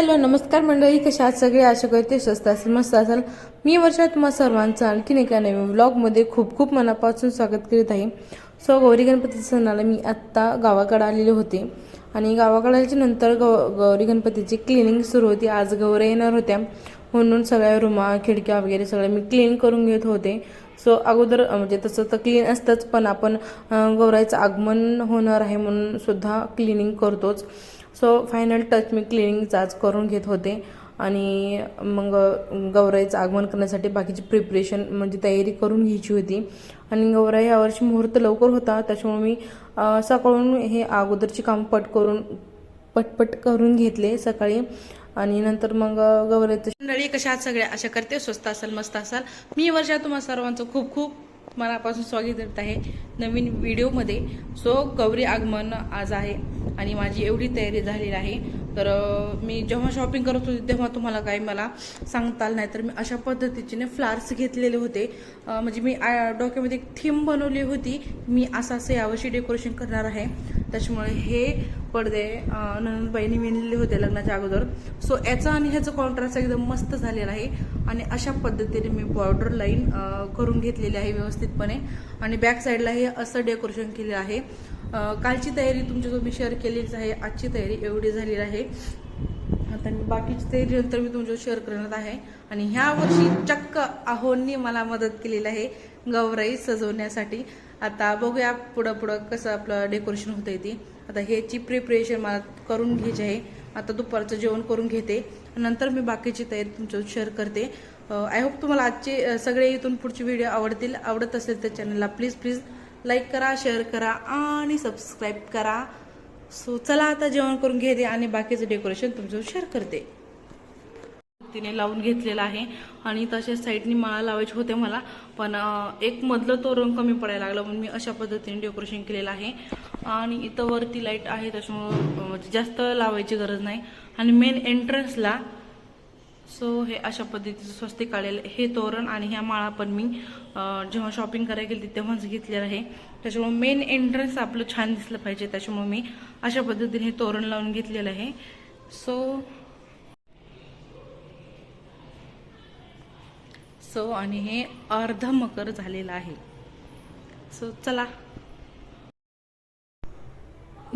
Hello नमस्कार मंडळी. कशा आहात सगळे? आशा करते स्वस्त असेल मस्त असाल. मी वर्षात तुम्हा सर्वांचं आणखीन एका नवीन ब्लॉगमध्ये खूप खूप मनापासून स्वागत करीत आहे. सो गौरी गणपती सणाला मी आत्ता गावाकडे आलेले होते. आणि गावाकडे आल्याच्यानंतर गौ गौरी गणपतीची क्लिनिंग सुरू होती. आज गौऱ्या येणार होत्या. म्हणून सगळ्या रूमा खिडक्या वगैरे सगळ्या मी क्लीन करून घेत होते. सो अगोदर म्हणजे तसं तर क्लीन असतंच पण आपण अं, गौराईचं आगमन होणार आहे म्हणून सुद्धा क्लिनिंग करतोच. सो फायनल टच मी क्लिनिंगचा आज करून घेत होते. आणि मग गौराईचं आगमन करण्यासाठी बाकीची प्रिपरेशन म्हणजे तयारी करून घ्यायची होती. आणि गौराई यावर्षी मुहूर्त लवकर होता त्याच्यामुळे मी सकाळून हे अगोदरची कामं पट करून पटपट करून घेतले सकाळी. आणि नंतर मग गौराईचं मंडळी कशा सगळ्या अशा करते स्वस्त असाल मस्त असाल. मी वर्षा तुम्हा सर्वांचं खूप खूप मनापासून स्वागत करत आहे नवीन व्हिडिओमध्ये. सो गौरी आगमन आज आहे. आणि माझी एवढी तयारी झालेली आहे. तर मी जेव्हा शॉपिंग करत होते तेव्हा तुम्हाला काही मला सांगता आलं नाही तर मी अशा पद्धतीचे फ्लार्स घेतलेले होते. म्हणजे मी डोक्यामध्ये एक थीम बनवली होती. मी असं असं यावर्षी डेकोरेशन करणार आहे. त्याच्यामुळे हे पडदे नंदबाईंनी विणलेले होते लग्नाच्या अगोदर. सो याचा आणि ह्याचं कॉन्ट्रास्ट एकदम मस्त झालेला आहे. आणि अशा पद्धतीने मी बॉर्डर लाईन करून घेतलेली आहे व्यवस्थितपणे. आणि बॅक साईडला हे असं डेकोरेशन केलेलं आहे. कालची तयारी तुमच्यासोबत मी शेअर केलीच आहे आजची तयारी एवढी झालेली आहे. आता मी बाकीची तयारी नंतर मी तुमच्यावर शेअर करणार आहे. आणि ह्या वर्षी चक्क आहोंनी मला मदत केलेली आहे गौराई सजवण्यासाठी. आता बघूया पुढं पुढं कसं आपलं डेकोरेशन होतं ती. आता ह्याची प्रिपरेशन मला करून घ्यायची आहे. आता दुपारचं जेवण करून घेते. नंतर मी बाकीची तयारी तुमच्यावर शेअर करते. आय होप तुम्हाला आजचे सगळे इथून पुढचे व्हिडिओ आवडतील. आवडत असेल तर चॅनलला प्लीज प्लीज लाईक करा शेअर करा आणि सबस्क्राईब करा. सो चला आता जेवण करून घेते आणि बाकीचं डेकोरेशन तुमच्यावर शेअर करते. तिने लावून घेतलेला आहे आणि तशाच साईडनी माळा लावायचे होते मला पण एक मधलं तोरण कमी पडायला लागलं म्हणून मी अशा पद्धतीने डेकोरेशन केलेलं आहे. आणि इथं वरती लाइट आहे त्याच्यामुळं म्हणजे जास्त लावायची गरज नाही. आणि मेन एंट्रन्सला सो हे अशा पद्धतीचं स्वस्तिक काढलेलं हे तोरण आणि ह्या माळा पण मी जेव्हा शॉपिंग करायला गेली तेव्हाच घेतलेलं आहे. त्याच्यामुळे मेन एंट्रन्स आपलं छान दिसलं पाहिजे. त्याच्यामुळे मी अशा पद्धतीने हे तोरण लावून घेतलेलं आहे. सो सो आणि हे अर्ध मकर झालेलं आहे. सो चला.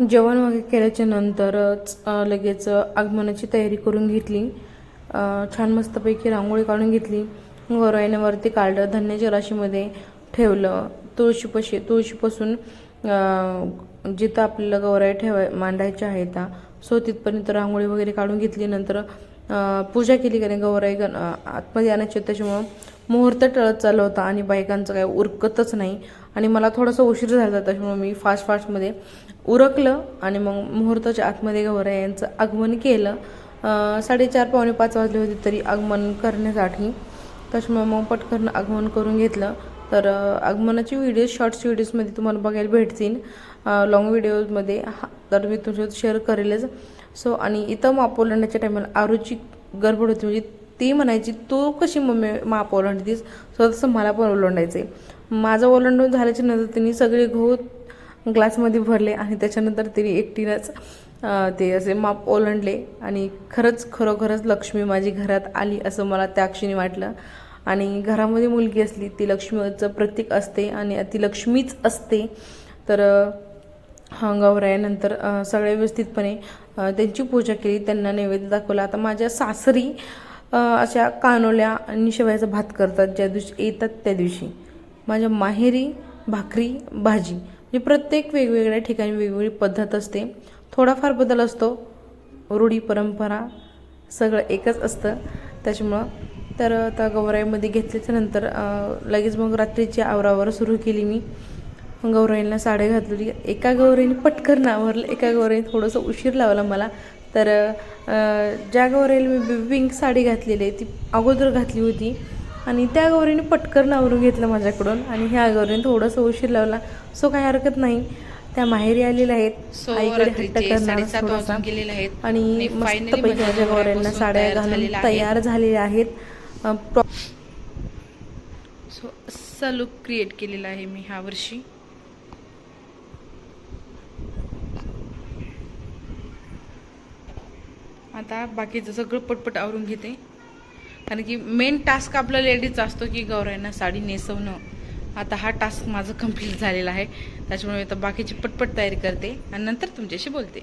जेवण वगैरे केल्याच्या नंतरच लगेच आगमनाची तयारी करून घेतली. छान मस्तपैकी रांगोळी काढून घेतली. गौराईने वरती काढलं धान्याच्या राशीमध्ये ठेवलं. तुळशीपाशी तुळशीपासून जिथं आपल्याला गौराई ठेवाय मांडायच्या आहेत त्या सो तिथपर्यंत रांगोळी वगैरे काढून घेतली. नंतर पूजा केली कारण गौराई गण आतमध्ये आणायची त्याच्यामुळं मुहूर्त टळत चालला होता आणि बायकांचं काय उरकतच नाही. आणि मला थोडासा उशीर झाला त्याच्यामुळे मी फास्ट फास्टमध्ये उरकलं आणि मग मुहूर्ताच्या आतमध्ये गौराई यांचं आगमन केलं. साडेचार पावणे पाच वाजले होते तरी आगमन करण्यासाठी. त्याच्यामुळे मग पटकन आगमन करून घेतलं. तर आगमनाची व्हिडिओ शॉर्ट्स व्हिडिओजमध्ये तुम्हाला बघायला भेटतील. लॉंग व्हिडिओजमध्ये हा तर मी तुमच्या शेअर करेलच. सो आणि इथं माप ओलांडण्याच्या टायमाला आरूची गडबड होती. म्हणजे ती म्हणायची तू कशी मम्मी माप ओलांडतीस सो तसं मला पण ओलांडायचं आहे माझं ओलांडून झाल्याच्यानंतर तिने सगळे गहू ग्लासमध्ये भरले आणि त्याच्यानंतर तिने एकटीनंच ते असे माप ओलांडले आणि खरंच खरोखरच लक्ष्मी माझी घरात आली असं मला त्या क्षणी वाटलं. आणि घरामध्ये मुलगी असली ती लक्ष्मीचं प्रतीक असते आणि ती लक्ष्मीच असते. तर अं, हा गौरायानंतर सगळे व्यवस्थितपणे त्यांची पूजा केली त्यांना नैवेद्य दाखवला. आता माझ्या सासरी अशा कानोल्या आणि शेवयाचा भात करतात ज्या दिवशी येतात त्या दिवशी. माझ्या माहेरी भाकरी भाजी म्हणजे प्रत्येक वेगवेगळ्या ठिकाणी वेगवेगळी पद्धत असते. थोडाफार बदल असतो. रूढी परंपरा सगळं एकच असतं. त्याच्यामुळं तर आता गौराईमध्ये घेतल्याच्या नंतर लगेच मग रात्रीची आवरावर सुरू केली मी. गौराईला साडी घातली एका गौराईने पटकन आवरलं एका गौराईने थोडंसं उशीर लावला मला. तर ज्या गौराईला मी पिंक साडी घातलेली आहे ती अगोदर घातली होती. आणि त्या गौरीने पटकन आवरून घेतलं माझ्याकडून. आणि ह्या गौरीने थोडंसं उशीर लावला. सो काही हरकत नाही. त्या माहेरी आलेल्या आहेत. आईकडे हट्ट करणार थोडासा. आणि मस्तपैकी माझ्या गौऱ्यांना साड्या घालून तयार झालेल्या आहेत. सो असा लुक क्रिएट केलेला आहे मी ह्या वर्षी. आता बाकीचं सगळं पटपट आवरून घेते. कारण की मेन टास्क आपला लेडीजचा असतो की गौरायांना साडी नेसवणं. आता हा टास्क माझं कंप्लीट झालेला आहे. त्याच्यामुळे आता बाकीची पटपट तयारी करते आणि नंतर तुमच्याशी बोलते.